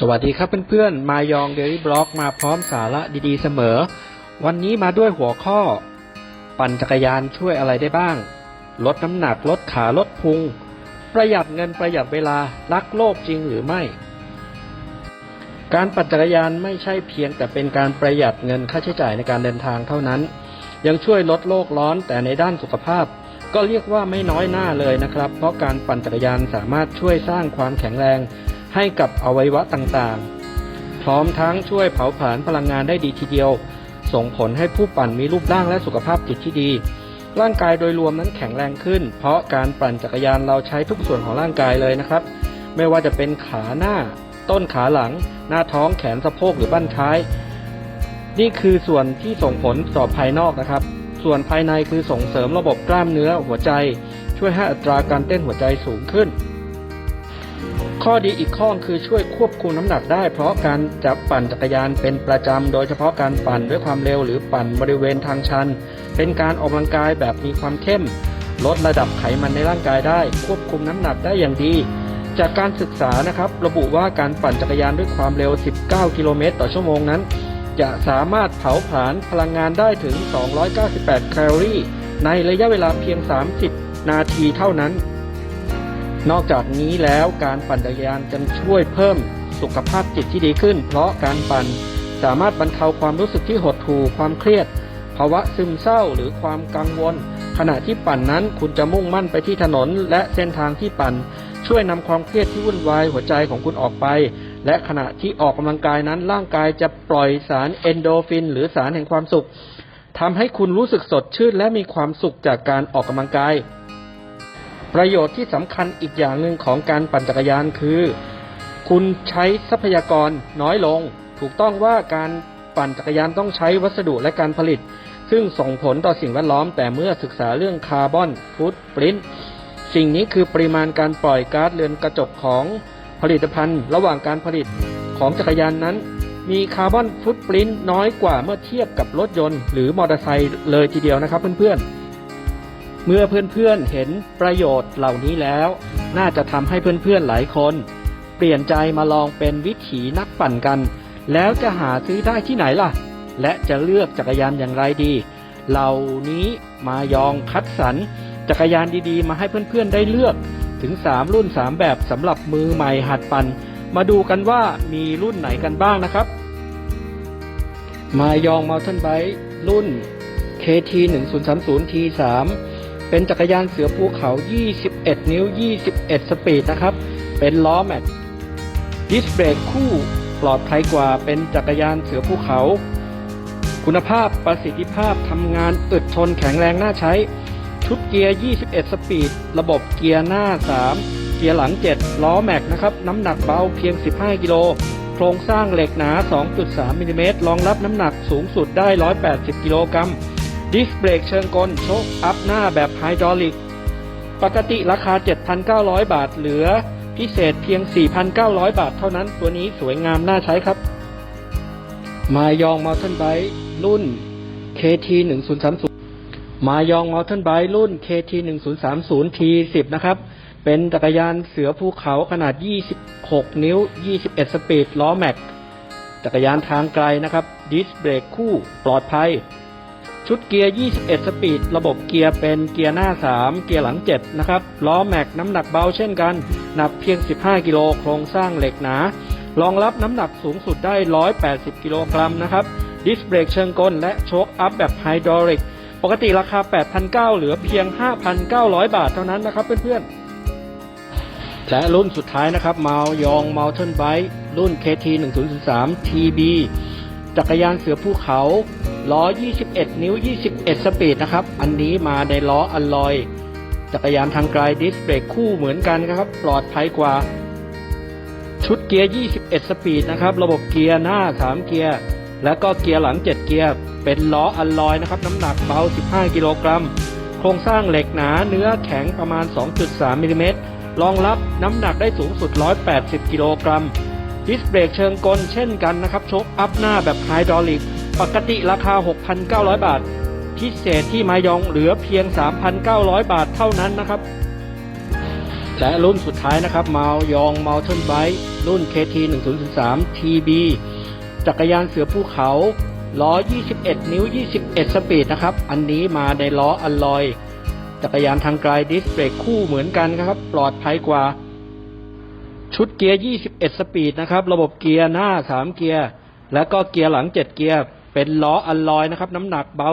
สวัสดีครับเพื่อนๆ มายองเดลี่บล็อกมาพร้อมสาระดีๆเสมอ วันนี้มาด้วยหัวข้อ ปั่นจักรยานช่วยอะไรได้บ้าง ลดน้ำหนักลดขาลดพุง ประหยัดเงินประหยัดเวลารักโลกจริงหรือไม่ การปั่นจักรยานไม่ใช่เพียงแต่เป็นการประหยัดเงินค่าใช้จ่ายในการเดินทางเท่านั้น ยังช่วยลดโลกร้อนแต่ในด้านสุขภาพ ก็เรียกว่าไม่น้อยหน้าเลยนะครับ เพราะการปั่นจักรยานสามารถช่วยสร้างความแข็งแรง ให้กับอวัยวะต่างๆ พร้อมทั้งช่วยเผาผลาญพลังงานได้ดีทีเดียว ส่งผลให้ผู้ปั่นมีรูปร่างและสุขภาพจิตที่ดี ร่างกายโดยรวมนั้นแข็งแรงขึ้น เพราะการปั่นจักรยานเราใช้ทุกส่วนของร่างกายเลยนะครับ ไม่ว่าจะเป็นขาหน้า ต้นขาหลัง หน้าท้องแขนสะโพกหรือบั้นท้าย นี่คือส่วนที่ส่งผลต่อภายนอกนะครับ ส่วนภายในคือส่งเสริมระบบกล้ามเนื้อหัวใจ ช่วยให้อัตราการเต้นหัวใจสูงขึ้น ข้อดีอีกข้อคือช่วยควบคุมน้ำหนักได้ เพราะการจะปั่นจักรยานเป็นประจำโดยเฉพาะการปั่นด้วยความเร็วหรือปั่นบริเวณทางชัน เป็นการออกกำลังกายแบบมีความเข้ม ลดระดับไขมันในร่างกายได้ ควบคุมน้ำหนักได้อย่างดี จากการศึกษานะครับระบุว่าการปั่นจักรยานด้วยความเร็ว 19 กิโลเมตรต่อชั่วโมงนั้น จะสามารถเผาผลาญพลังงานได้ถึง 298 แคลอรี่ ในระยะเวลาเพียง 30 นาทีเท่านั้น นอกจากนี้แล้วการปั่นจักรยานจะช่วยเพิ่มสุขภาพจิตที่ดีขึ้น เพราะการปั่นสามารถบรรเทาความรู้สึกที่หดหู่ความเครียด ภาวะซึมเศร้าหรือความกังวล ขณะที่ปั่นนั้นคุณจะมุ่งมั่นไปที่ถนน และเส้นทางที่ปั่น ช่วยนำความเครียดที่วุ่นวายหัวใจของคุณออกไป และขณะที่ออกกำลังกายนั้นร่างกายจะปล่อยสารเอนโดฟิน หรือสารแห่งความสุขทำให้คุณรู้สึกสดชื่นและมีความสุขจากการออกกำลังกาย ประโยชน์ที่สำคัญอีกอย่างหนึ่งของการปั่นจักรยานคือ คุณใช้ทรัพยากรน้อยลง ถูกต้องว่าการปั่นจักรยานต้องใช้วัสดุและการผลิต ซึ่งส่งผลต่อสิ่งแวดล้อม แต่เมื่อศึกษาเรื่องคาร์บอนฟุตปรินท์สิ่งนี้คือปริมาณการปล่อยก๊าซเรือนกระจกของผลิตภัณฑ์ ระหว่างการผลิตของจักรยานนั้น มีคาร์บอนฟุตปรินท์น้อยกว่าเมื่อเทียบกับรถยนต์หรือมอเตอร์ไซค์เลยทีเดียวนะครับเพื่อนๆ เมื่อเพื่อนๆเห็นประโยชน์เหล่านี้แล้ว น่าจะทำให้เพื่อนๆหลายคน เปลี่ยนใจมาลองเป็นวิถีนักปั่นกัน แล้วจะหาซื้อได้ที่ไหนล่ะ และจะเลือกจักรยานอย่างไรดี เหล่านี้มายองคัดสรรจักรยานดีๆ มาให้เพื่อนๆได้เลือกถึง 3 รุ่น 3 แบบสำหรับมือใหม่หัดปั่นมาดูกันว่ามีรุ่นไหนกันบ้างนะครับ มายองม u ล t ท i นไบ e รุ่น KT 1 0 3 0 T3 เป็นจักรยานเสือภูเขา 21 นิ้ว 21 สปีดนะครับ เป็นล้อแม็กดิสเบรกคู่ปลอดภัยกว่าเป็นจักรยานเสือภูเขา คุณภาพประสิทธิภาพทำงานอึดทนแข็งแรงน่าใช้ ชุดเกียร์ 21 สปีด ระบบเกียร์หน้า 3 เกียร์หลัง 7 ล้อแม็กนะครับ น้ำหนักเบาเพียง 15 กิโล โครงสร้างเหล็กหนา 2.3มิลลิเมตรรองรับน้ำหนักสูงสุดได้ 180 กิโลกรัม ดิสเบรกเชิงกลโชคอัพหน้าแบบไฮดรอลิก ปกติราคา 7,900 บาทเหลือพิเศษเพียง 4,900 บาทเท่านั้น ตัวนี้สวยงามน่าใช้ครับ มายองม u ล t ท i นไบ e รุ่น KT 1 0 3 0มายองม u ล t ท i นไบ e รุ่น KT 1 0 3 0 T10 นะครับ เป็นจักรยานเสือภูเขาขนาด 26 นิ้ว 21 สปีด ล้อแม็ก จักรยานทางไกลนะครับ ดิสเบรกคู่ปลอดภัย ชุดเกียร์ 21 สปีด ระบบเกียร์เป็นเกียร์หน้า 3 เกียร์หลัง 7 นะครับ ล้อแม็กน้ำหนักเบาเช่นกัน หนักเพียง 15 กิโล โครงสร้างเหล็กหนา รองรับน้ำหนักสูงสุดได้ 180 กิโลกรัมนะครับ ดิสเบรกเชิงกลและโชคอัพแบบไฮดรอลิก ปกติราคา 8,900 เหลือเพียง 5,900 บาทเท่านั้นนะครับเพื่อนๆ และรุ่นสุดท้ายนะครับมาวยองม u ล t ท i นไบ e รุ่น KT 1003 TB จักรยานเสือภูเขา ล้อ 21 นิ้ว 21 สปีดนะครับ อันนี้มาในล้ออัลลอย จักรยานทางไกลดิสเบรกคู่เหมือนกันครับ ปลอดภัยกว่า ชุดเกียร์ 21 สปีดนะครับ ระบบเกียร์หน้า 3 เกียร์ แล้วก็เกียร์หลัง 7 เกียร์ เป็นล้ออัลลอยนะครับ น้ำหนักเบา 15 กิโลกรัม โครงสร้างเหล็กหนา เนื้อแข็งประมาณ 2.3มิลลิเมตร รองรับน้ำหนักได้สูงสุด 180 กิโลกรัม ดิสเบรกเชิงกลเช่นกันนะครับ โชคอัพหน้าแบบไฮดรอลิก ปกติราคา 6,900 บาท พิเศษที่มายองเหลือเพียง 3,900 บาทเท่านั้นนะครับ และรุ่นสุดท้ายนะครับมายอง Mountain Bike รุ่น KT 1003 TB จักรยานเสือภูเขาล้อ 21 นิ้ว 21 สปีดนะครับ อันนี้มาในล้ออัลลอย จักรยานทางไกลดิสเบรกคู่เหมือนกันครับ ปลอดภัยกว่า ชุดเกียร์ 21 สปีดนะครับ ระบบเกียร์หน้า 3 เกียร์ แล้วก็เกียร์หลัง 7 เกียร์ เป็นล้ออัลลอยนะครับ น้ำหนักเบา